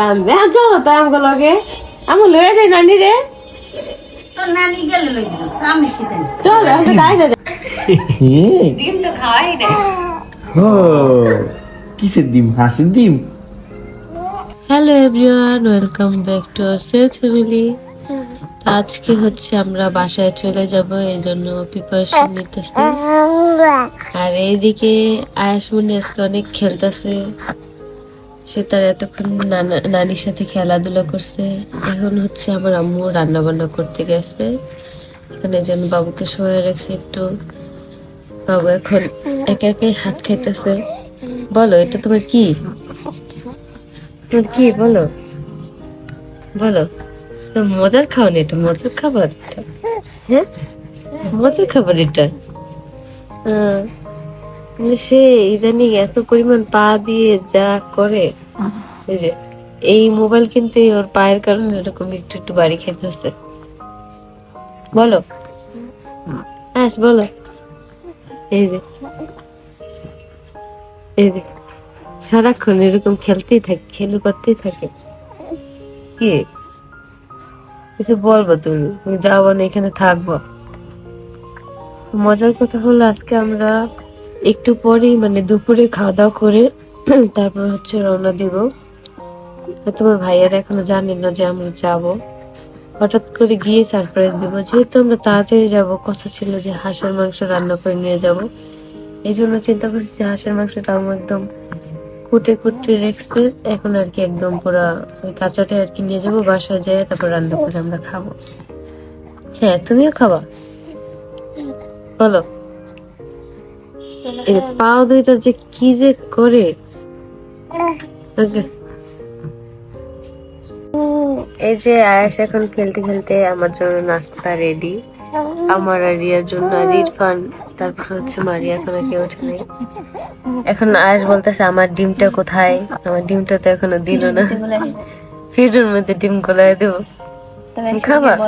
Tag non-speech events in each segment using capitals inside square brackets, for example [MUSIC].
কান্দে। হ্যাঁ চলো তাই আমাকে লগে। আমি লয়ে যাই নানি রে। তোর নানি গেলে লই আমি কি চল আমি তাই দে হ্যাঁ ডিম তো খাওয়াই না ও কিসের ডিম? হাঁসের ডিম? Hello everyone welcome back to our self family. আজকে হচ্ছে আমরা বাসায় চলে যাব এই জন্য প্রিপারেশন নিতেছি। আর এইদিকে আয়াসমনি আজকে অনেক খেলতেছে। সে তার এতক্ষণ নানা- নানির সাথে খেলাধুলা করছে। এখন হচ্ছে আমার আম্মু রান্না বান্না করতে গেছে। এখানে যেন বাবুকে সরে রাখছি একটু। বাবু এখন একে একে হাত খাইতেছে। বলো, এটা তোমার কি? তোর কি? বলো। বলো। মজার খাওয়ান এটা, মজার খাবার হ্যাঁ? মজার খাবার এটা। হ্যাঁ। কিন্তু সে ইদানিং এত পরিমাণ পা দিয়ে যা করে এই যে এই মোবাইল কিন্তু ওর পায়ের কারণে এরকম একটু একটু বাড়ি খেতেছে। বলো। হ্যাঁ বলো। এই যে এই যে সারাক্ষণ এরকম খেলতেই থাকে খেলু করতেই থাকে। কি? কিছু বলব তুমি? তুমি যাব না এখানে থাকব। মজার কথা হলো আজকে আমরা একটু পরেই মানে দুপুরে খাওয়া দাওয়া করে, [CLEARS THROAT] তারপর হচ্ছে রওনা দিব। তোমার ভাইয়ারা এখনও জানে না যে আমরা যাব। হঠাৎ করে গিয়ে সারপ্রাইজ দিব, যেহেতু আমরা তাড়াতাড়ি যাব, কথা ছিল যে হাঁসের মাংস রান্না করে নিয়ে যাব। এই জন্য চিন্তা করছি যে হাঁসের মাংসটা আমি একদম কুটে কুটে রেখেছি, এখন আর কি একদম পুরো ওই কাঁচাটা আর কি নিয়ে যাব, বাসায় যেয়ে তারপর রান্না করে আমরা খাব। হ্যাঁ তুমিও খাবা? বলো। এই পাও দুইটা যে কি যে করে. এই যে আয়াস এখন খেলতে খেলতে আমার জন্য নাস্তা রেডি আমার আর রিয়ার জন্য আর ইরফান তারপর হচ্ছে মারিয়া এখনও কেউ ওঠে নাই। এখন আয়াস বলতেছে আমার ডিমটা কোথায়? আমার ডিমটা তো এখনও দিল না। ফিডের মধ্যে ডিম গলায় দেবো। খাবা? [LAUGHS]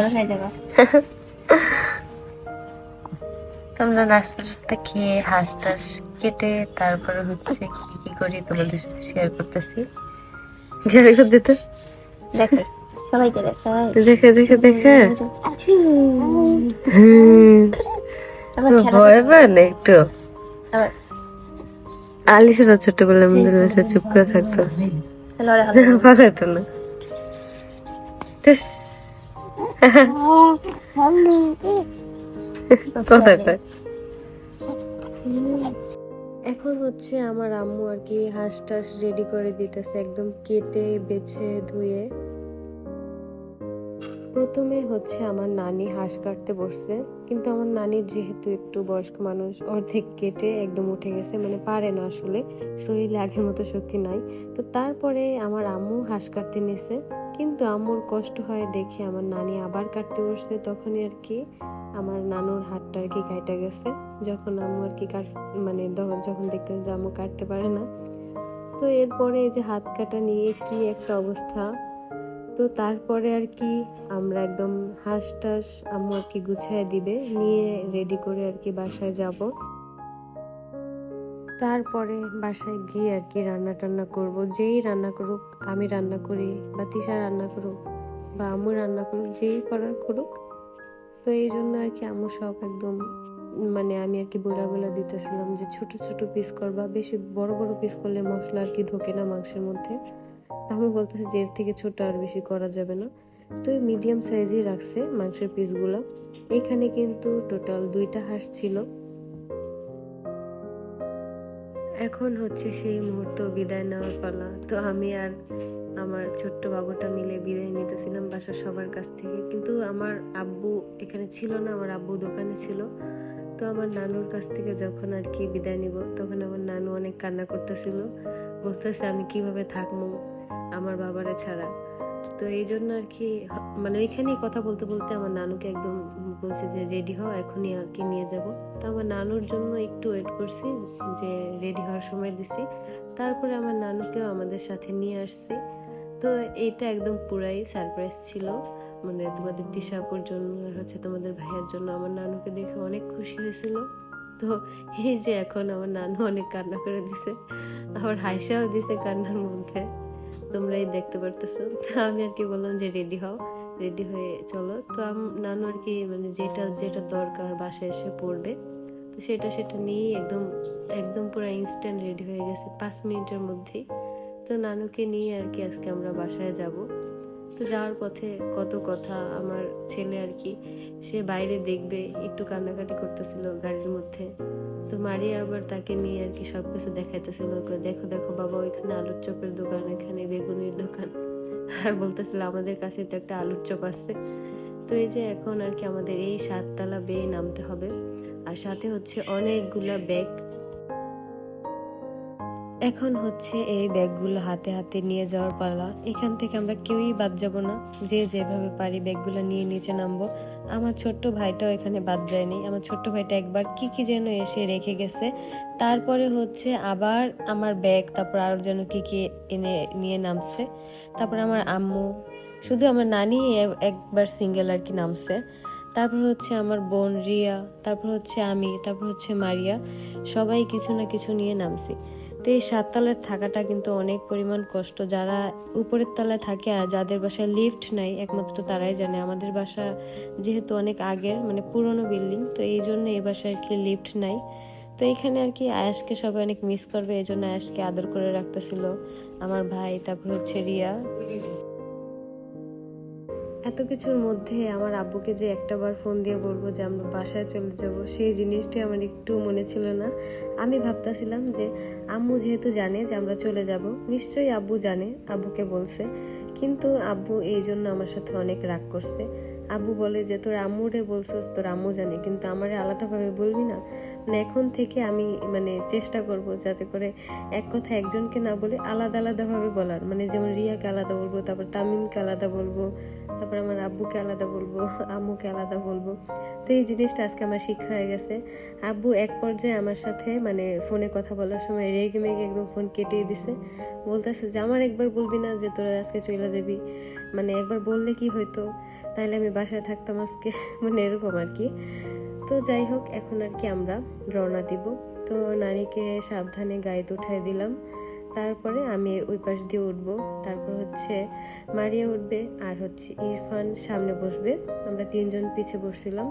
তোমরা নাস্তা টাস্তা খেয়ে হাঁস টাস কেটে তারপরে হচ্ছে কি কি করি তোমাদের সাথে শেয়ার করতেছি? দেখো দিতে দেখো। সবাইকে দেখে। দেখে দেখে ভয় পায় না একটু। আবার আলিশারা ছোটবেলায় আমাদের বাসায় চুপ করে থাকতো। লড়ে [LAUGHS] পাঠাইতো না। [LAUGHS] [LAUGHS] এখন হচ্ছে আমার আম্মু আর কি হাঁস টাস রেডি করে দিতেছে, একদম কেটে, বেছে, ধুয়ে। প্রথমে হচ্ছে আমার নানি হাঁস কাটতে বসছে, কিন্তু আমার নানির যেহেতু একটু বয়স্ক মানুষ, অর্ধেক কেটে একদম উঠে গেছে মানে পারে না আসলে, শরীরে আগের মতো শক্তি নাই। তো তারপরে আমার আম্মু হাঁস কাটতে নিছে, কিন্তু আম্মুর কষ্ট হয় দেখে আমার নানি আবার কাটতে বসছে, তখনই আর কি আমার নানুর হাতটা আর কি কাটা গেছে। যখন আম্মু আর কি কাট মানে যখন দেখতে যে আম্মু কাটতে পারে না। তো এরপরে এই যে হাত কাটা নিয়ে কি একটা অবস্থা। তো তারপরে আর কি আমরা একদম হাঁস টাস আম্মু আর কি গুছিয়ে দিবে। নিয়ে রেডি করে আর কি বাসায় যাব। তারপরে বাসায় গিয়ে আর কি রান্না টান্না করব। যেই রান্না করুক, আমি রান্না করি বা তিশা রান্না করুক বা আম্মু রান্না করুক, যেই করার করুক তো এই জন্য আর কি আমার সব একদম মানে আমি আর কি বইলা বইলা দিতেছিলাম যে ছোট ছোট পিস করবা বেশি বড় বড় পিস করলে মশলা আর কি ঢোকে না মাংসের মধ্যে। আমি বলতেছি যে এর থেকে ছোট আর বেশি করা যাবে না। তো মিডিয়াম সাইজই রাখছে মাংসের পিসগুলো এখানে কিন্তু টোটাল দুইটা হাঁস ছিল। এখন হচ্ছে সেই মুহূর্ত বিদায় নেওয়ার পালা। তো আমি আর আমার ছোট্ট বাবুটা মিলে বিদায় নিতেছিলাম বাসার সবার কাছ থেকে। কিন্তু আমার আব্বু এখানে ছিল না, আমার আব্বু দোকানে ছিল। তো আমার নানুর কাছ থেকে যখন আর কি বিদায় নিব, তখন আমার নানু অনেক কান্না করতেছিল। বলতেছে, আমি কীভাবে থাকব আমার বাবারা ছাড়া? তো এই জন্য আর কি মানে ওইখানেই কথা বলতে বলতে আমার নানুকে একদম বলছে যে রেডি হও, এখনই আর কি নিয়ে যাব। তো আমার নানুর জন্য একটু ওয়েট করছি, যে রেডি হওয়ার সময় দিছি। তারপরে আমার নানুকেও আমাদের সাথে নিয়ে আসছি। তো এটা একদম পুরাই সারপ্রাইজ ছিল। মানে তোমাদের দিশাপুর জন্য আর হচ্ছে তোমাদের ভাইয়ের জন্য আমার নানুকে দেখে অনেক খুশি হয়েছিল। তো এই যে এখন আমার নানু অনেক কান্না করে দিছে। আবার হাইসাও দিছে কান্নার মধ্যে। তোমরাই দেখতে পারতেছো। আমি আর কি বললাম যে রেডি হও রেডি হয়ে চলো। তো নানু আর কি মানে যেটা যেটা দরকার বাসায় এসে পড়বে, তো সেটা সেটা নিয়েই একদম একদম পুরো ইনস্ট্যান্ট রেডি হয়ে গেছে, পাঁচ মিনিটের মধ্যেই। তো নানুকে নিয়ে আর কি আজকে আমরা বাসায় যাব। তো যাওয়ার পথে কত কথা আমার ছেলে আর কি, সে বাইরে দেখবে, একটু কান্নাকাটি করতেছিল গাড়ির মধ্যে। তো মারিয়া আবার তাকে নিয়ে আর কি সব কিছু দেখাইতেছিল দেখো দেখো বাবা, ওইখানে আলুর চপের দোকান, এখানে বেগুনির দোকান। আর বলতেছিল, আমাদের কাছে তো একটা আলুর চপ আছে। তো এই যে এখন আর কি আমাদের এই সাততলা বেয়ে নামতে হবে। আর সাথে হচ্ছে অনেকগুলা ব্যাগ এখন হচ্ছে এই ব্যাগগুলো হাতে হাতে নিয়ে যাওয়ার পালা। এখান থেকে আমরা কেউই বাদ যাব না। যে যেভাবে পারি ব্যাগগুলো নিয়ে নিচে নামবো। আমার ছোট্ট ভাইটাও এখানে বাদ যায়নি। আমার ছোট্ট ভাইটা একবার কি কি যেন এসে রেখে গেছে। তারপরে হচ্ছে আবার আমার ব্যাগ, তারপর আরও যেন কি কি এনে নিয়ে নামছে। তারপর আমার আম্মু, শুধু আমার নানি একবার সিঙ্গেল আর কি নামছে। তারপর হচ্ছে আমার বোন রিয়া, তারপর হচ্ছে আমি, তারপর হচ্ছে মারিয়া। সবাই কিছু না কিছু নিয়ে নামছি। তো এই সাততলার থাকাটা কিন্তু অনেক পরিমাণ কষ্ট। যারা উপরের তলায় থাকে আর যাদের বাসায় লিফট নাই, একমাত্র তারাই জানে। আমাদের বাসা যেহেতু অনেক আগের মানে পুরনো বিল্ডিং তো এই জন্য এই বাসায় আর কি লিফট নাই। তো এখানে আর কি আয়াসকে সবাই অনেক মিস করবে, এই জন্য আয়াসকে আদর করে রাখতেছিল। আমার ভাই, তারপর হচ্ছে রিয়া। এত কিছুর মধ্যে আমার আব্বুকে যে একটা বার ফোন দিয়ে বলব যে আমরা বাসায় চলে যাব। সেই জিনিসটি আমার একটু মনে ছিল না। আমি ভাবতাছিলাম যে, আম্মু যেহেতু জানে যে আমরা চলে যাব, নিশ্চয়ই আব্বু জানে, আব্বুকে বলছে। কিন্তু আব্বু এই জন্য আমার সাথে অনেক রাগ করছে। আব্বু বলে যে, তোর আম্মুরে বলছস, তোর আম্মু জানে, কিন্তু আমারে আলাদাভাবে বলবি না? এখন থেকে আমি মানে চেষ্টা করব যাতে করে এক কথা একজনকে না বলে আলাদা আলাদাভাবে বলার। মানে যেমন রিয়াকে আলাদা বলব, তারপর তামিমকে আলাদা বলব, তারপর আমার আব্বুকে আলাদা বলব, আম্মুকে আলাদা বলব। তো এই জিনিসটা আজকে আমার শিক্ষা হয়ে গেছে। আব্বু এক পর্যায়ে আমার সাথে মানে ফোনে কথা বলার সময় রেগে মেগে একদম ফোন কেটিয়ে দিছে। বলতেছে যে, আমার একবার বলবি না যে, তোরা আজকে চলে যাবি? মানে একবার বললে কি হইতো? তাহলে আমি বাসায় থাকতাম আজকে। মানে এরকম আর কি। তো যাই হোক, এখন আর কি আমরা রওনা দিব। তো নারীকে সাবধানে গাড়িতে উঠাই দিলাম। তারপরে আমি ওই পাশ দিয়ে উঠব। তারপর হচ্ছে মারিয়া উঠবে আর হচ্ছে ইরফান সামনে বসবে। আমরা তিনজন পিছে বসছিলাম।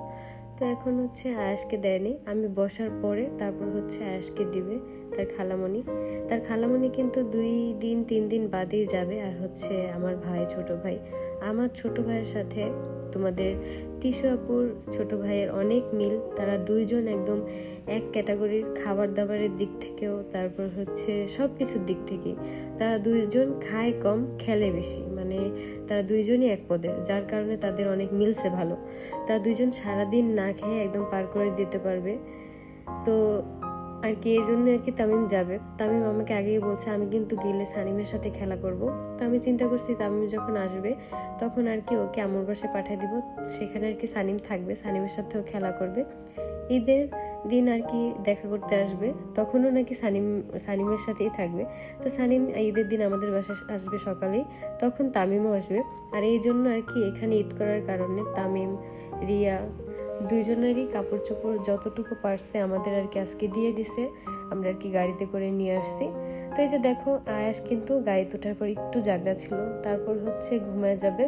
তো এখন হচ্ছে আয়াসকে দেয়নি। আমি বসার পরে তারপর হচ্ছে আয়াসকে দিবে। তার খালামণি। তার খালামণি কিন্তু দুই দিন, তিন দিন বাদেই যাবে। আর হচ্ছে আমার ভাই, ছোট ভাই। আমার ছোট ভাইয়ের সাথে তোমাদের তিশু আপুর ছোট ভাইয়ের অনেক মিল। তারা দুইজন একদম এক ক্যাটাগরির খাবার দাবারের দিক থেকেও, তারপর হচ্ছে সব কিছুর দিক থেকে তারা দুইজন খায় কম, খেলে বেশি। মানে তারা দুইজনই এক পদের, যার কারণে তাদের অনেক মিলছে ভালো। তারা দুইজন সারাদিন না খেয়ে একদম পার করে দিতে পারবে। তো আর কি, এই জন্য আর কি তামিম যাবে। তামিম আমাকে আগেই বলছে, আমি কিন্তু গেলে সানিমের সাথে খেলা করব। তো আমি চিন্তা করছি, তামিম যখন আসবে, তখন আর কি ওকে আমুর বাসায় পাঠিয়ে দিব। সেখানে আর কি সানিম থাকবে, সানিমের সাথেও খেলা করবে। ঈদের দিন আর কি দেখা করতে আসবে, তখনও নাকি সানিম, সানিমের সাথেই থাকবে। তো সানিম ঈদের দিন আমাদের বাসায় আসবে সকালেই, তখন তামিমও আসবে। আর এই জন্য আর কি এখানে ঈদ করার কারণে তামিম, রিয়া দুইজনেরই কাপড় চোপড় যতটুকু পারছে আমাদের আর কি আজকে দিয়ে দিছে, আমরা আর কি গাড়িতে করে নিয়ে আসছি। তো এই যে দেখো, আয়াস কিন্তু গাড়িতে ওঠার পর একটু জাগনা ছিল, তারপর হচ্ছে ঘুমায় যাবে।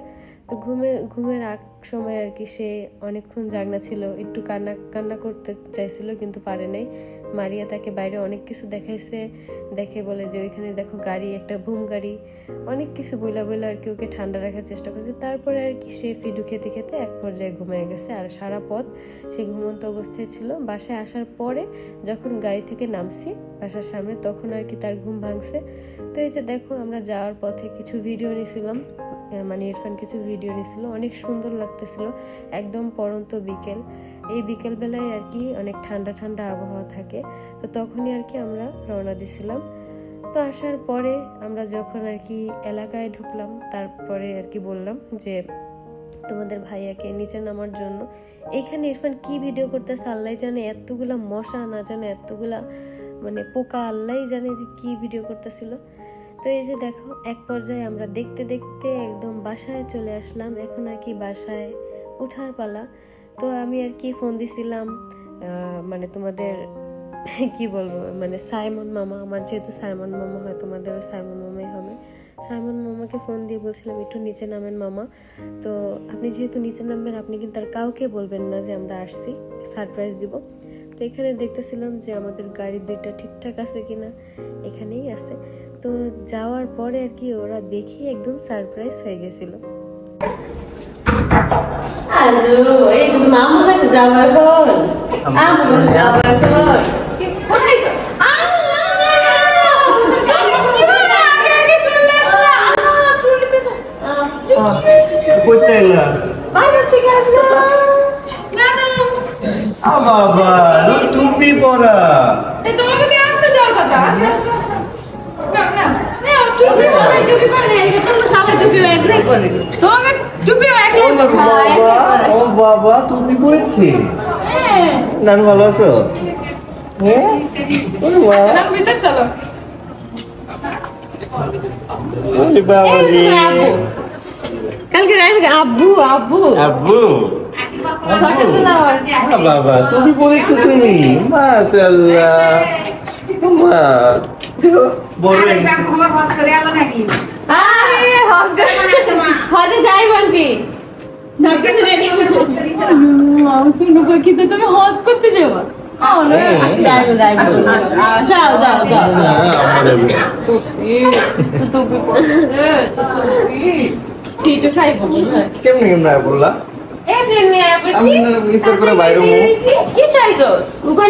তো ঘুমে, ঘুমের আগ সময় আর কি সে অনেকক্ষণ জাগনা ছিল। একটু কান্না কান্না করতে চাইছিল কিন্তু পারে নাই। মারিয়া তাকে বাইরে অনেক কিছু দেখাইছে। দেখে বলে যে ওইখানে দেখো গাড়ি, একটা বুম গাড়ি। অনেক কিছু বইলা বইলা আর কি ওকে ঠান্ডা রাখার চেষ্টা করছে। তারপরে আর কি সে ফিডু খেতে খেতে এক পর্যায়ে ঘুমিয়ে গেছে। আর সারা পথ সে ঘুমন্ত অবস্থায় ছিল। বাসায় আসার পরে যখন গাড়ি থেকে নামছি বাসার সামনে, তখন আর কি তার ঘুম ভাঙছে। তো এই যে দেখো আমরা যাওয়ার পথে কিছু ভিডিও নিয়েছিলাম মানে ইরফান কিছু ভিডিও নিয়েছিল অনেক সুন্দর লাগতেছিল, একদম পরন্ত বিকেল। এই বিকেল বেলায় আর কি অনেক ঠান্ডা ঠান্ডা আবহাওয়া থাকে, তো তখনই আর কি আমরা রওনা দিছিলাম। তো আসার পরে আমরা যখন আর কি এলাকায় ঢুকলাম, তারপরে আর কি বললাম যে, তোমাদের ভাইয়াকে নিচে নামার জন্য, এখানে ইরফান কি ভিডিও করতেছে? আল্লাহ জানে এতগুলা মশা, না জানে এতগুলা মানে পোকা আল্লাহ জানে যে কি ভিডিও করতেছিল। তো এই যে দেখো, এক পর্যায়ে আমরা দেখতে দেখতে একদম বাসায় চলে আসলাম। এখন আর কি বাসায় ওঠার পালা। তো আমি আর কি ফোন দিছিলাম মানে তোমাদের, কি বলব মানে সাইমন মামা, আমার যেহেতু সাইমন মামা হয়, তোমাদেরও সাইমন মামাই হবে। সাইমন মামাকে ফোন দিয়ে বলছিলাম, একটু নিচে নামেন মামা। তো আপনি যেহেতু নিচে নামবেন, আপনি কিন্তু আর কাউকে বলবেন না যে আমরা আসছি। সারপ্রাইজ দিব। তো এখানে দেখতেছিলাম যে আমাদের গাড়ি দুইটা ঠিকঠাক আছে কিনা, এখানেই আছে। তো যাওয়ার পরে আর কি ওরা দেখে একদম সারপ্রাইজ হয়ে গেছিল। আজু এই তো ও বাবা তুমি করেছি নানু ভালো কালকে আব্বু আব্বু আব্বু বাবা তুমি করেছ তুমি? মাশাআল্লাহ। মা বড় হজে যাই বলছি তুমি হজ করতে যাব। টিটু খাইব কেমনি কেমন বললা? এমনি করে বাইরে কি চাইছো? উবার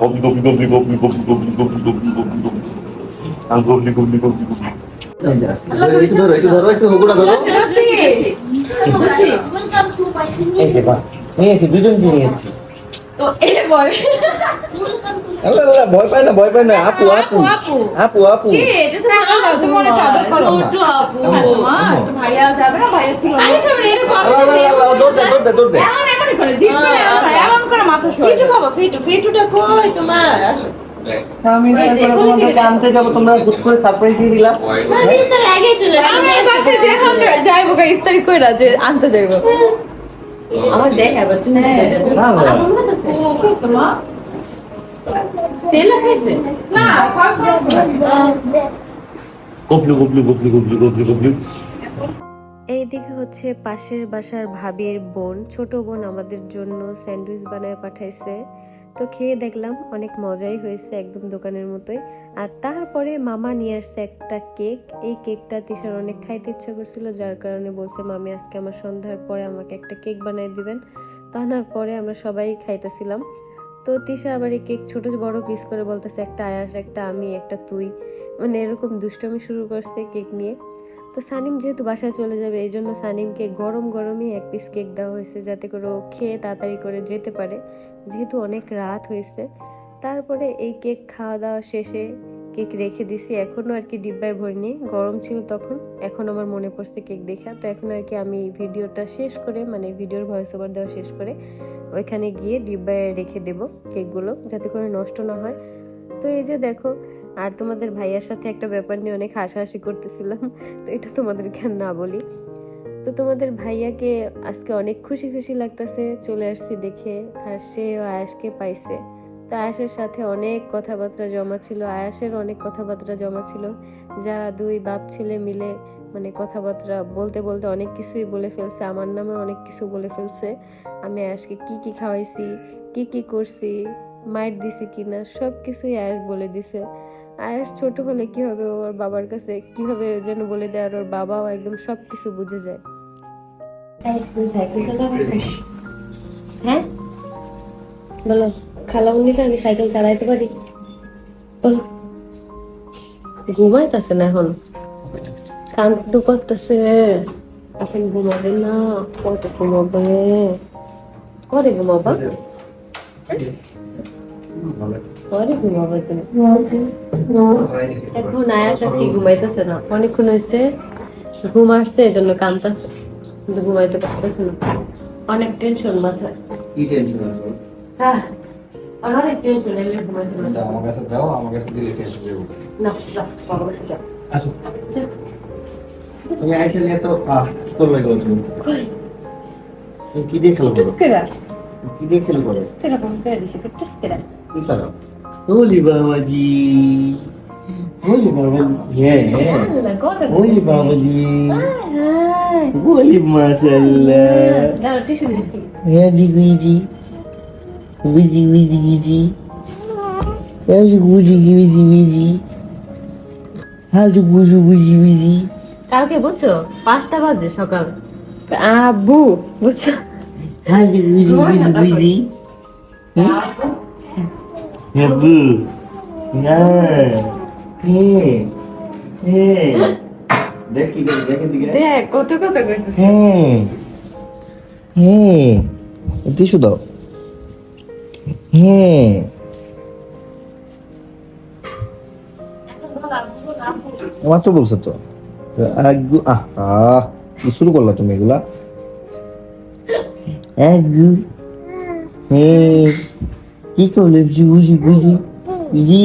এই গপলু গপলু Gobli, gobli, gobli, gobli, gobli, gobli, gobli, gobli, gobli, gobli. Ah, gobli, gobli, gobli, gobli. একটু ধরো একটু ধরো একটু হুকুটা ধরো এই যে বাস নিয়েছি দুজনকে নিয়েছি তো এটা বল আল্লাহ আল্লাহ ভয় পায় না ভয় পায় না আপু আপু আপু, আপু ভাইয়া যাবে না ফিটু বাবা ফিটু ফিটুটা কই তোমার? আসো। আমি তোমাদেরকে আনতে যাব তোমরা হুট করে সারপ্রাইজ দিয়ে দিলাম। আগে চলে আমার কাছে যেখান যাইবো গা ইফতারি কইরা যে আনতে যাইবো। আমার দেখ এবার তুমি ভালো। ও কইছে মা তেল খাইছে না খাওয়া Gobli, gobli, gobli, gobli, gobli, gobli. এইদিকে হচ্ছে পাশের বাসার ভাবির বোন, ছোট বোন আমাদের জন্য স্যান্ডউইচ বানায় পাঠাইছে। তো খেয়ে দেখলাম অনেক মজাই হয়েছে একদম দোকানের মতোই। আর তারপরে মামা নিয়ে আসছে একটা কেক। এই কেকটা তিশার অনেক খাইতে ইচ্ছা করছিল, যার কারণে বলছে, মামি, আজকে আমার সন্ধ্যার পরে আমাকে একটা কেক বানিয়ে দিবেন। তো আনার পরে আমরা সবাই খাইতেছিলাম। তো তিশা আবার এই কেক ছোট বড় পিস করে বলতেছে, একটা আয়াস, একটা আমি, একটা তুই। মানে এরকম দুষ্টমি শুরু করছে কেক নিয়ে। তো সানিম যেহেতু বাসায় চলে যাবে, এই জন্য সানিমকে গরম গরমই এক পিস কেক দেওয়া হয়েছে যাতে করে ও খেয়ে তাড়াতাড়ি করে যেতে পারে। যেহেতু অনেক রাত হয়েছে, তারপরে এই কেক খাওয়া দাওয়া শেষে কেক রেখে দিছি। এখনও আর কি ডিব্বায় ভরিনি, গরম ছিল তখন, এখন আমার মনে পড়ছে কেক দেখা। তো এখন আর কি আমি ভিডিওটা শেষ করে মানে ভিডিওর ভয়েস ওভার দেওয়া শেষ করে, ওইখানে গিয়ে ডিব্বায় রেখে দেব কেকগুলো যাতে করে নষ্ট না হয়। তো এই যে দেখো আর তোমাদের ভাইয়ার সাথে একটা ব্যাপার নিয়ে অনেক হাসাহাসি করতেছিলাম, তো এটা তোমাদেরকে আর না বলি। তো তোমাদের ভাইয়াকে আজকে অনেক খুশি খুশি লাগতেছে, চলে আসছি দেখে, আর সে আয়াসকে পাইছে। তো আয়াসের সাথে অনেক কথাবার্তা জমা ছিল, আয়াসের অনেক কথাবার্তা জমা ছিল, যা দুই বাপ ছেলে মিলে মানে কথাবার্তা বলতে বলতে অনেক কিছুই বলে ফেলছে, আমার নামে অনেক কিছু বলে ফেলছে। আমি আয়াসকে কি কি খাওয়াইছি, কি কি করছি মাইট দিছি কিনা সব কিছুই আয়াস বলে দিছে। আয়াস ছোট হলে কি হবে? ওর বাবার কাছে কীভাবে যেন বলে দেয় আর ওর বাবাও একদম সব কিছু বুঝে যায়। হ্যাঁ? বলো খালা উনিটা আমি সাইকেল চালাইতে পারি? বলো। ঘুমাইতেছে না এখন? কান্ত করতেছে এখন ঘুমাবে না কত ঘুমাবে? পরে ঘুমাবা। পরে ঘুমাবে এখন। আয়াস আর কি ঘুমাইতেছে না। অনেকক্ষণ হয়েছে ঘুম আসছে এই জন্য কান্দতেছে কিন্তু ঘুমাইতে পারতেছি না। অনেক টেনশন মাথায়। কি টেনশন হ্যাঁ অনেক টেনশন এলে ঘুমাইতে পারছি আমার কাছে দাও আমার কাছে দিলে টেনশন দেবো না না বাবা যাও। আসো। তুমি আইসে নিয়ে তো আহ কি করবে তুমি? কি দিয়ে খেলো কি দিয়ে খেলো করো? টুস্কেরা কম করে দিছি টুস্কেরা। কি করো কথা ওলি বাবাজি হ্যাঁ ওলি মাশাআল্লাহ দাও টিস্যু দিচ্ছি হ্যাঁ জি গুজি গুজি গুজি গুজি হ্যাঁ জি গুজি গুজি গুজি হ্যাঁ জি গুজি গুজি গুজি কালকে বুঝছ? পাঁচটা বাজে সকাল। আব্বু বুঝছ? হ্যাঁ জি গুজি গুজি হ্যাঁ হ্যাঁ হ্যাঁ দেখি দেখি দেখি দেখ কত হ্যাঁ হ্যাঁ টিস্যু দাও। হ্যাঁ মাত্র বলছো তো? আগু আহা শুরু করলা তুমি এগুলা। আগু হ্যাঁ কি করলে বুঝি বুঝি বুঝি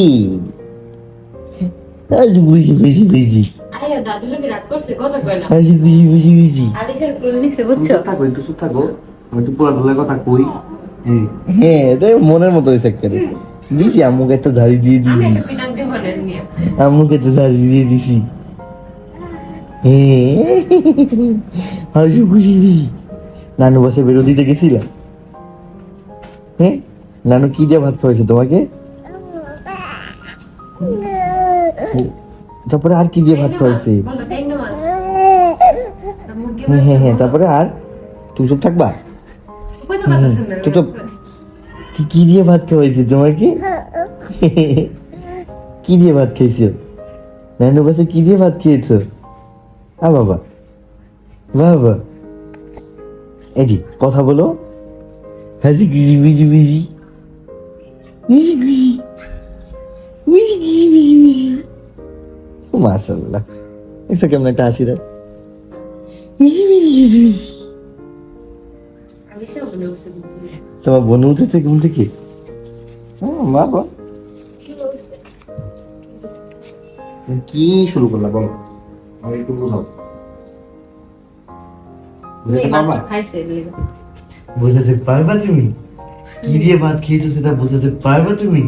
আজ বুঝি বুঝি বুঝি আইয়া দাদু লোকে রাগ করছে কথা কয় না আজ বুঝি বুঝি বুঝি আলিশার কুল নিছে বুঝছ থাকো একটু চুপ থাকো আমি একটু পুরো কথা কই হ্যাঁ এটাই মনের মতো হয়েছে একেবারে দিছি আম্মুকে তো ঝাড়ি দিয়ে দিছি মনে আম্মুকে তো ঝাড়ি দিয়ে দিছি হ্যাঁ আর খুশি নানু বসে বেরো দিতে গেছিলাম হ্যাঁ নানু, কি দিয়ে ভাত খাওয়াইছে তোমাকে? তারপরে আর কি দিয়ে ভাত খাওয়াইছে? হ্যাঁ হ্যাঁ হ্যাঁ তারপরে আর? তুমি চুপ থাকবা? কই তো তো তো কি দিয়ে ভাত খাওয়াইছে তোমাকে? কি দিয়ে ভাত খেয়েছো নানু কাছে কি দিয়ে ভাত খেয়েছো? আ, বাবা। বাবা। এজি কথা বলো। হাসি খুশি বুঝি বুঝি মাশাল্লাহ দেখছ কেমন একটা হাসি দেয় তোমার বোন উঠেছে ঘুম থেকে? ও, বাবা কি শুরু করলা বলো। একটু বোঝাও। বুঝাতে পারবা? খাইছে। বোঝাতে পারবা তুমি? কি দিয়ে ভাত খেয়েছো সেটা বোঝাতে পারবা তুমি?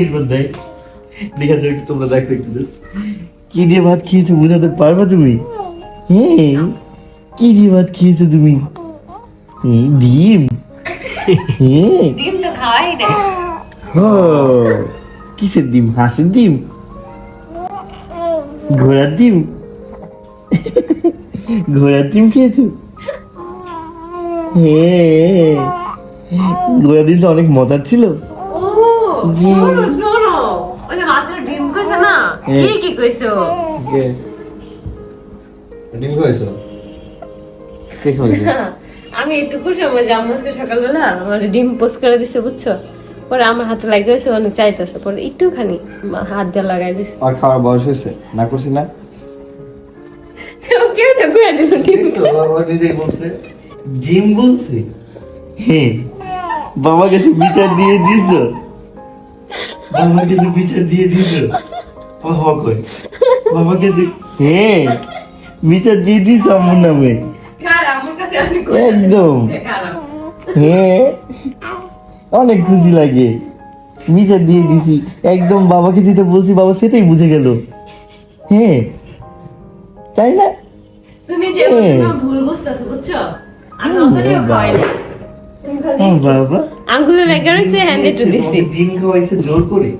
এরপর দেখ। দেখা যাক একটু তোমরা দেখো একটু কি দিয়ে ভাত খেয়েছো বোঝাতে পারবা তুমি? হ্যাঁ কি দিয়ে ভাত খেয়েছো তুমি? ডিম। ডিম তো খাওয়াই না ও কিসের ডিম? হাঁসের ডিম? ঘোড়ার ডিম? ঘোড়ার ডিম খেয়েছো? হ্যাঁ ঘোড়ার ডিমটা অনেক মজার ছিল। শোনো শোনো। ওই যে মাত্র ডিম কইছে না? কি কি কইছো ডিম কে [LAUGHS] আমি একটু খুশি আমার সকালবেলা আমার ডিম পোস্ট করে দিছে বুঝছ? পরে আমার হাতে দিয়েছে অনেক চাইতেছে। পরে একটুখানি হাত দিয়ে লাগাই দিছে। আর খাওয়ার বয়স হয়েছে? না করছি না? কেউ তো কয়ে দিল ডিম নিজেই বলছে। ডিম বলছে? হ্যাঁ। বাবা কাছে বিচার দিয়ে দিছ বাবা কাছে বিচার দিয়ে হ বাবা কাছে হ্যাঁ বিচার দিয়ে দিছ আমার নামে। একদম। হ্যাঁ অনেক খুশি লাগে। বিচার দিয়ে দিছি একদম বাবাকে যেটা বলছি বাবা সেটাই বুঝে গেল। হ্যাঁ তাই না? তুমি যে ভুল বুঝতেছো বুঝছ? আমি অতটাও খাওয়াই না ও বাবা। আঙ্গুলে লেগে রয়েছে হ্যান্ড একটু দিছি দিন খাওয়াইছে জোর করে।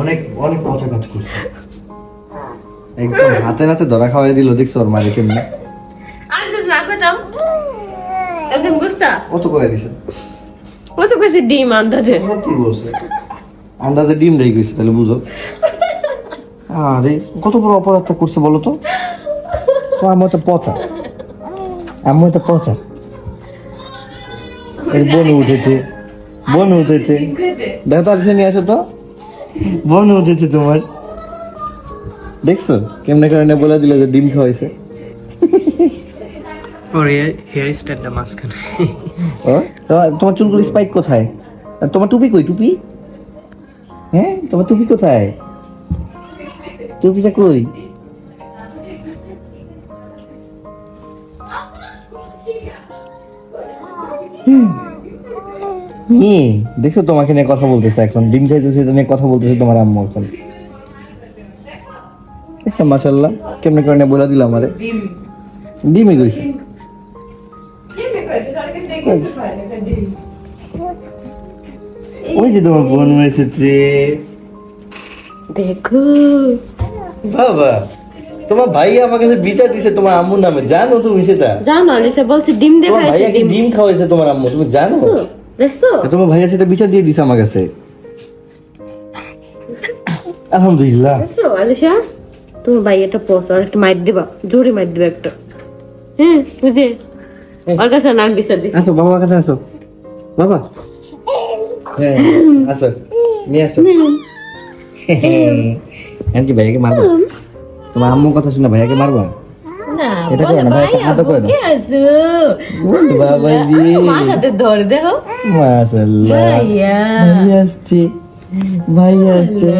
অনেক অনেক পচা কাজ করছে। একদম হাতে নাতে ধরা খাওয়াই দিল দেখছ ওর মারে কেমনে? আর যদি না কইতাম এখন বুঝতা? কত করে দিছে? ও তো কইছে ডিম আন্দাজে? সত্যি বলছে? আন্দাজে ডিম তাহলে বুঝো। আরে কত বড় অপরাধটা করছে বলো তো? তো আমার তো পচা। আমার তো পচা। বোন উঠেছে। বোন উঠেছে। দেখো তো আজকে নিয়ে আসো তো। বোন উঠেছে তোমার। দেখছ? কেমনে কারণে বলে দিল যে ডিম খাওয়াইছে। হেয়ার স্টাইলটা মাঝখানে। তোমার- চুলগুলো স্পাইক কোথায়? তোমার টুপি কই টুপি? হ্যাঁ? তোমার টুপি কোথায়? টুপিটা কই? হুম। দেখছ তোমাকে নিয়ে কথা বলতেছে এখন। ডিম খাইতেছে সেটা নিয়ে কথা বলতেছে তোমার আম্মু এখন। দেখছ মাসাল্লাহ কেমনে করে বলে দিলাম আরে ডিমে। গইছে ওই যে তোমার বোন এসেছে দেখো। বাবা। তোমার ভাই আমার কাছে বিচার দিছে তোমার আম্মুর নামে। জানো তুমি সেটা? জানো আলিশা বলছে ডিম তোমার দেখাইছে ভাইয়াকে ডিম। খাওয়াইছে তোমার আম্মু তুমি জানো? দেখছ তোমার ভাইয়া সেটা বিচার দিয়ে দিছে আমার কাছে। আলহামদুলিল্লাহ। দেখছ আলিশা তোমার ভাইয়াটা পস আর একটা মাইর দিবা জোরে মাইর দিবা একটা। হ্যাঁ বুঝে ওর কাছে নাম বিচার দিছি। আসো বাবার কাছে আসো। বাবা। হ্যাঁ আসো। নিয়ে আসো। আমি কি ভাইয়াকে মারবো। তোমার আম্মুর কথা শুনে ভাইয়াকে মারবো? এটা করে না ভাইয়া হাতে করে দাও। কে বাবা জি মাথাতে ধরে দেখো। মাশাআল্লাহ। ভাইয়া। আসছে। ভাই আসছে।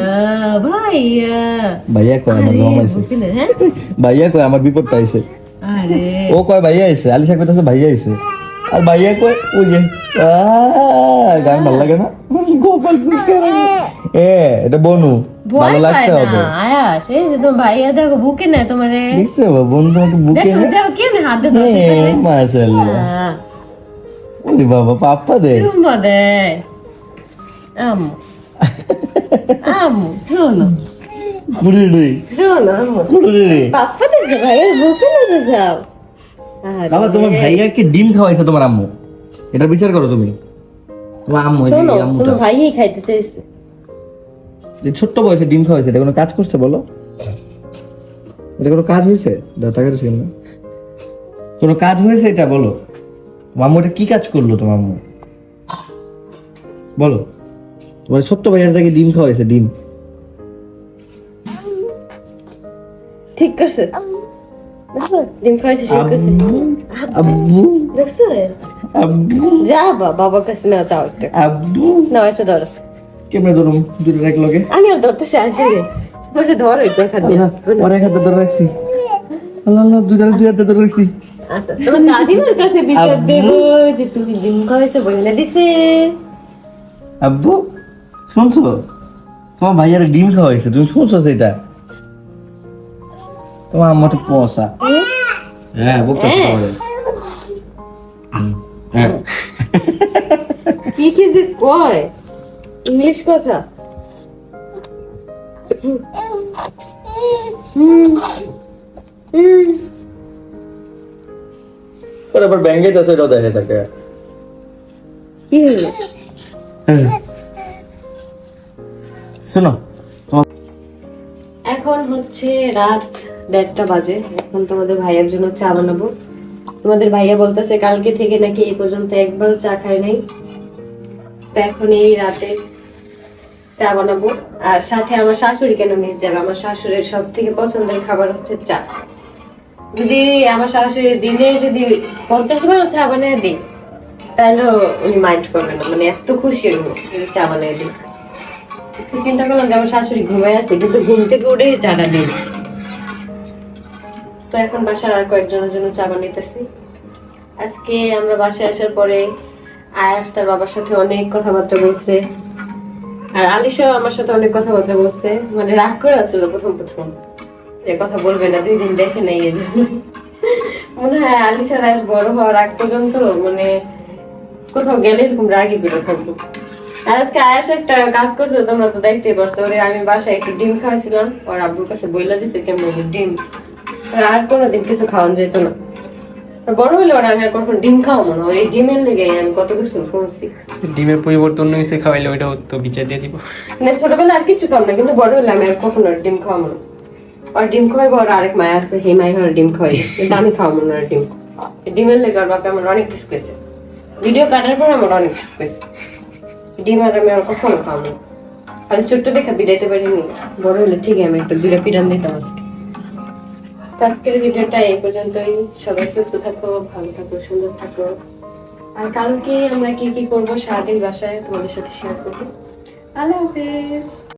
ভাইয়া। ভাইয়া কয় আমার হ্যাঁ? ভাইয়া কয় আমার বিপদ পাইছে ও কয় ভাইয়া আইছে। আলিশা কইতাছে ভাইয়া আইছে। আর ভাইয়া কয় ওই যে গান ভালো লাগে না গোপাল এ এটা বনু ভালো লাগতে হবে না আয়াস এই যে তোমার ভাইয়া দেখো বুকে নেয় তোমারে দেখছ বনু তোমাকে বুকে নে দেখো কেমনে হাত দিয়ে হ্যাঁ, মাশাআল্লাহ ওরে বাবা পাপ্পা দে চুম্মা দেয় আম্মু আম্মু শোনো কুড়ি রে শোনো কুড়ি রে পাপ্পা দিয়েছে ভাইয়ের বুকে নিতে যাও বাবা তোমার ভাইয়াকে ডিম খাওয়াইছে তোমার আম্মু? এটা বিচার করো তুমি। তোমার আম্মু শোনো খাইতে চাইছে। ছোট্ট বয়সে ডিম খাওয়াইছে এটা কোনো কাজ করছে বলো? এটা কোনো কাজ হয়েছে? তো না কোনো কাজ হয়েছে এটা বলো। মাম্মু এটা কি কাজ করল তোমার আম্মু? বলো। তোমার ছোট্ট ভাইয়াটাকে ডিম খাওয়াইছে ডিম। ঠিক করছে দেখো ডিম খাইছে ঠিক করছে আব্বু দেখছ আব্বু যা বা বাবার কাছে না যাও একটা আব্বু না একটা ধরো কেমনে ধরুম দুটো এক লগে আমি আর ধরতেছি আসি রে বসে ধরো একটু এক হাত দিয়ে। ওর এক হাতে ধরে রাখছি আল্লাহ আল্লাহ হাতে দুই হাতে ধরে রাখছি আচ্ছা তোমার দাদিমার কাছে বিচার। দেবো যে তুমি ডিম খাওয়াইছো বলে দিছে আব্বু শুনছো তোমার ভাইয়ারে ডিম খাওয়াইছে তুমি শুনছো সেটা তোমার আম্মাটা পসা হ্যাঁ হ্যাঁ। তোমারে। হ্যাঁ। কি কি যে কয়? ইংলিশ কথা। ওর আবার ব্যাঙ্গে আছে এটাও দেখে থাকে। কি হলো? শোনো এখন হচ্ছে রাত দেড়টা বাজে। এখন তোমাদের ভাইয়ার জন্য চা বানাবো। তোমাদের ভাইয়া বলতেছে কালকে থেকে নাকি এই পর্যন্ত একবারও চা খায় নাই। তো এখন এই রাতে চা বানাবো। আর সাথে আমার শাশুড়ি কেন মিস যাবে? আমার শাশুড়ির সব থেকে পছন্দের খাবার হচ্ছে চা। যদি আমার শাশুড়ি দিনে যদি পঞ্চাশ বার চা বানিয়ে দিই তাহলে উনি মাইন্ড করবে না। মানে এত খুশি যদি চা বানিয়ে দিই চিন্তা করলাম যে আমার শাশুড়ি ঘুমায় আছে, কিন্তু ঘুম থেকে উঠে চাটা দিই তো এখন বাসার আর কয়েকজনের জন্য চা বানাইতেছি আজকে আমরা বাসায় আসার পরে আয়াস তার বাবার সাথে অনেক কথাবার্তা বলছে। আর আলিশাও আমার সাথে অনেক কথাবার্তা বলছে। মানে রাগ করে আসছিল প্রথম প্রথম। যে কথা বলবে না, দুই দিন দেখে নেই এই জন্য। মনে হয় আলিশার আয়াস বড় হওয়ার আগ পর্যন্ত মানে কোথাও গেলে এরকম রাগই করে থাকব। আজকে আয়াস একটা কাজ করছে, তোমরা তো দেখতেই পারছ। ওরে আমি বাসায় একটু ডিম খাওয়াইছিলাম। ওর আব্বুর কাছে বইলা দিছে কেমন ডিম। ওর আর কোনোদিন কিছু খাওয়ানো যেত না। আর বড় হলে ওরা আমি আর কখন ডিম খাওয়াবো না। ডিমের লেগে আমি কত কিছু শুনছি। ডিমের পরিবর্তন খাওয়াইলে ওইটাও তো বিচার দিয়ে দিব। ছোটবেলা আর কিছু খাম না কিন্তু বড় হলে আমি আর কখনো আর ডিম খাওয়াবো না। আর ডিম আর আরেক মায়া আছে আর ডিম খাওয়াই। কিন্তু আমি খাওয়াবো না আর ডিম। ডিমের লেগে আর বাপে আমার অনেক কিছু পেয়েছে ভিডিও কাটার পর আমার অনেক কিছু পেয়েছে ডিম আর আমি আর কখনো খাওয়াবো না। খালি ছোট্ট দেখা বিড়াইতে পারিনি। বড় হলে ঠিক আমি একটা দুইটা পিটান দিতাম আজকে। আজকের ভিডিওটা এই পর্যন্তই। সবাই সুস্থ থাকো, ভালো থাকো, সুন্দর থাকো। আর কালকে আমরা কি কি করব, সারাদিন বাসায় তোমাদের সাথে শেয়ার করব। আল্লাহ হাফেজ।